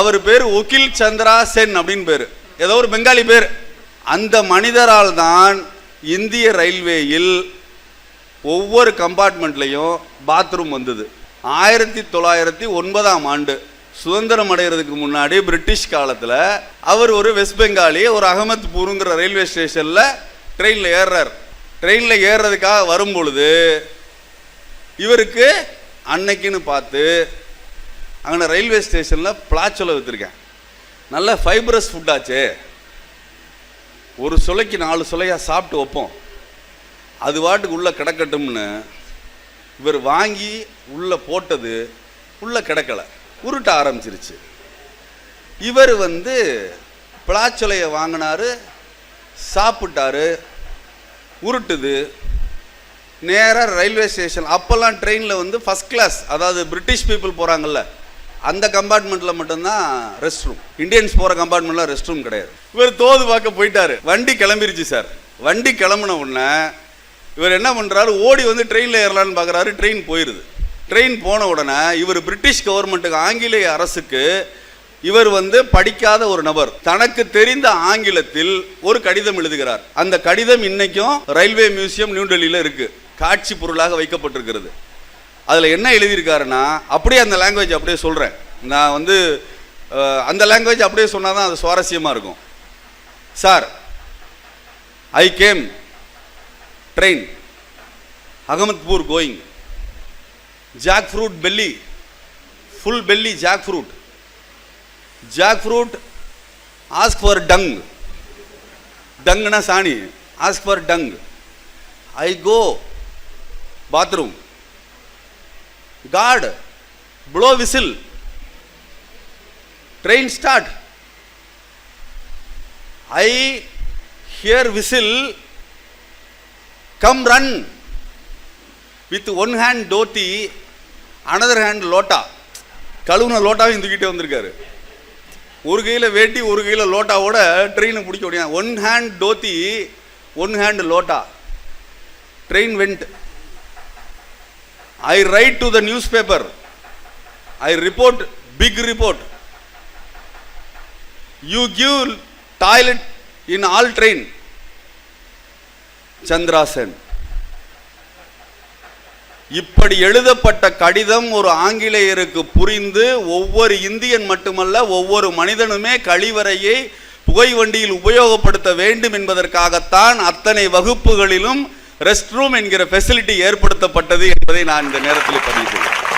அவர் பேர் உகில் சந்திரா சென் அப்படின்னு பேர். ஏதோ ஒரு பெங்காலி பேர். அந்த மனிதரால் தான் இந்திய ரயில்வேயில் ஒவ்வொரு கம்பார்ட்மெண்ட்லேயும் பாத்ரூம் வந்தது. ஆயிரத்தி தொள்ளாயிரத்தி ஒன்பதாம் ஆண்டு சுதந்திரம் அடைகிறதுக்கு முன்னாடி பிரிட்டிஷ் காலத்தில் அவர் ஒரு வெஸ்ட் பெங்காலி ஒரு அகமத்பூருங்கிற ரயில்வே ஸ்டேஷனில் ட்ரெயினில் ஏறுறார். ட்ரெயினில் ஏறுறதுக்காக வரும் பொழுது இவருக்கு அன்னைக்குன்னு பார்த்து அங்கே ரயில்வே ஸ்டேஷனில் பிளாச்சொலை விற்றுருக்கேன் நல்ல ஃபைபரஸ் ஃபுட்டாச்சே ஒரு சுலைக்கு நாலு சுலையாக சாப்பிட்டு வைப்போம். அது வாட்டுக்கு உள்ளே கிடக்கட்டும்னு இவர் வாங்கி உள்ளே போட்டது உள்ளே கிடக்கலை. உருட்ட ஆரம்பிச்சிருச்சு. இவர் வந்து பிளாச்சொலையை வாங்கினார் சாப்பிட்டாரு உருட்டுது. நேராக ரயில்வே ஸ்டேஷன் அப்போல்லாம் ட்ரெயினில் வந்து ஃபஸ்ட் கிளாஸ் அதாவது பிரிட்டிஷ் பீப்புள் போகிறாங்கல்ல அந்த கம்பார்ட்மெண்ட்டில் மட்டும்தான் ரெஸ்ட் ரூம் இந்தியன்ஸ் போகிற கம்பார்ட்மெண்ட்டில் ரெஸ்ட் ரூம் கிடையாது. இவர் தோது பார்க்க போயிட்டாரு. வண்டி கிளம்பிருச்சு சார். வண்டி கிளம்புன உடனே இவர் என்ன பண்ணுறாரு ஓடி வந்து ட்ரெயினில் ஏறலான்னு பார்க்குறாரு ட்ரெயின் போயிடுது ட்ரெயின் போன உடனே இவர் பிரிட்டிஷ் கவர்மெண்ட்டுக்கு ஆங்கிலேய அரசுக்கு இவர் வந்து படிக்காத ஒரு நபர். தனக்கு தெரிந்த ஆங்கிலத்தில் ஒரு கடிதம் எழுதுகிறார். அந்த கடிதம் இன்னைக்கும் ரயில்வே மியூசியம் நியூ டெல்லியில் இருக்கு. காட்சி பொருளாக வைக்கப்பட்டிருக்கிறது. அதில் என்ன எழுதியிருக்காருன்னா அப்படியே அந்த லாங்குவேஜ் அப்படியே சொல்கிறேன் நான் வந்து அந்த லாங்குவேஜ் அப்படியே சொன்னால் தான் அது சுவாரஸ்யமாக இருக்கும். Sir I came train Ahmedpur going jackfruit belly full belly jackfruit jackfruit ask for dung டங்னா சாணி ask for dung I go bathroom guard blow whistle train start I hear whistle come run with one hand dhoti another hand lota கழுவுன லோட்டாவையும் தூக்கிட்டே வந்திருக்காரு. ஒரு கையில் வேட்டி ஒரு கையில் லோட்டாவோட ட்ரெயினை பிடிக்க முடியாது one hand dhoti one hand lota train went I write to the newspaper I report big report you give toilet in all train Chandrasan இப்படி எழுதப்பட்ட கடிதம் ஒரு ஆங்கிலேயருக்கு புரிந்து ஒவ்வொரு இந்தியன் மட்டுமல்ல ஒவ்வொரு மனிதனுமே கழிவறையை புகை வண்டியில் உபயோகப்படுத்த வேண்டும் என்பதற்காகத்தான் அத்தனை வகுப்புகளிலும் ரெஸ்ட் ரூம் என்கிற ஃபெசிலிட்டி ஏற்படுத்தப்பட்டது என்பதை நான் இந்த நேரத்தில் பதிவு செய்கிறேன்.